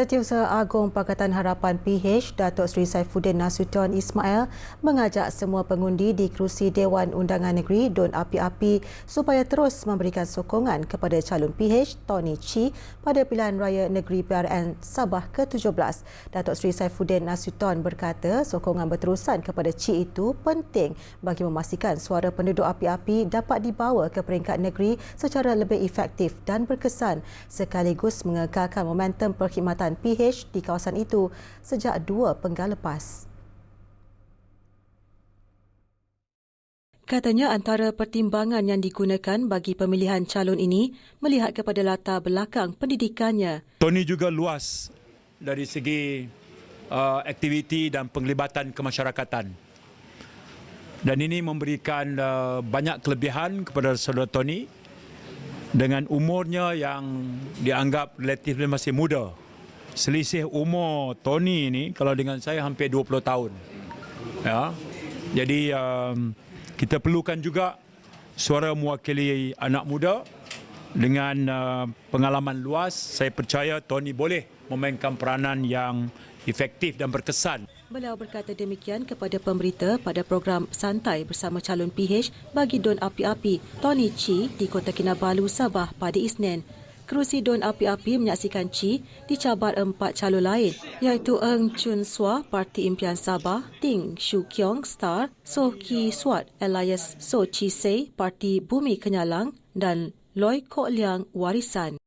Setiausaha Agong Pakatan Harapan PH Datuk Seri Saifuddin Nasution Ismail mengajak semua pengundi di kerusi Dewan Undangan Negeri Don Api-Api supaya terus memberikan sokongan kepada calon PH Tony Chi pada pilihan raya negeri PRN Sabah ke-17. Datuk Seri Saifuddin Nasution berkata sokongan berterusan kepada Chi itu penting bagi memastikan suara penduduk api-api dapat dibawa ke peringkat negeri secara lebih efektif dan berkesan sekaligus mengekalkan momentum perkhidmatan Perkhidmatan PH di kawasan itu sejak dua penggal lepas. Katanya antara pertimbangan yang digunakan bagi pemilihan calon ini melihat kepada latar belakang pendidikannya. Tony juga luas dari segi uh, aktiviti dan penglibatan kemasyarakatan. Dan ini memberikan uh, banyak kelebihan kepada saudara Tony dengan umurnya yang dianggap relatif masih muda selisih umur Tony ini kalau dengan saya hampir 20 tahun. Ya. Jadi um, kita perlukan juga suara mewakili anak muda dengan uh, pengalaman luas. Saya percaya Tony boleh memainkan peranan yang efektif dan berkesan. Beliau berkata demikian kepada pemberita pada program Santai bersama calon PH bagi Don Api-Api Tony Chi di Kota Kinabalu, Sabah pada Isnin kerusi Don Api-Api menyaksikan Chi dicabar empat calon lain iaitu Eng Chun Swa Parti Impian Sabah, Ting Shu Kiong Star, So Ki Swat Elias So Chi Se Parti Bumi Kenyalang dan Loy Kok Liang Warisan.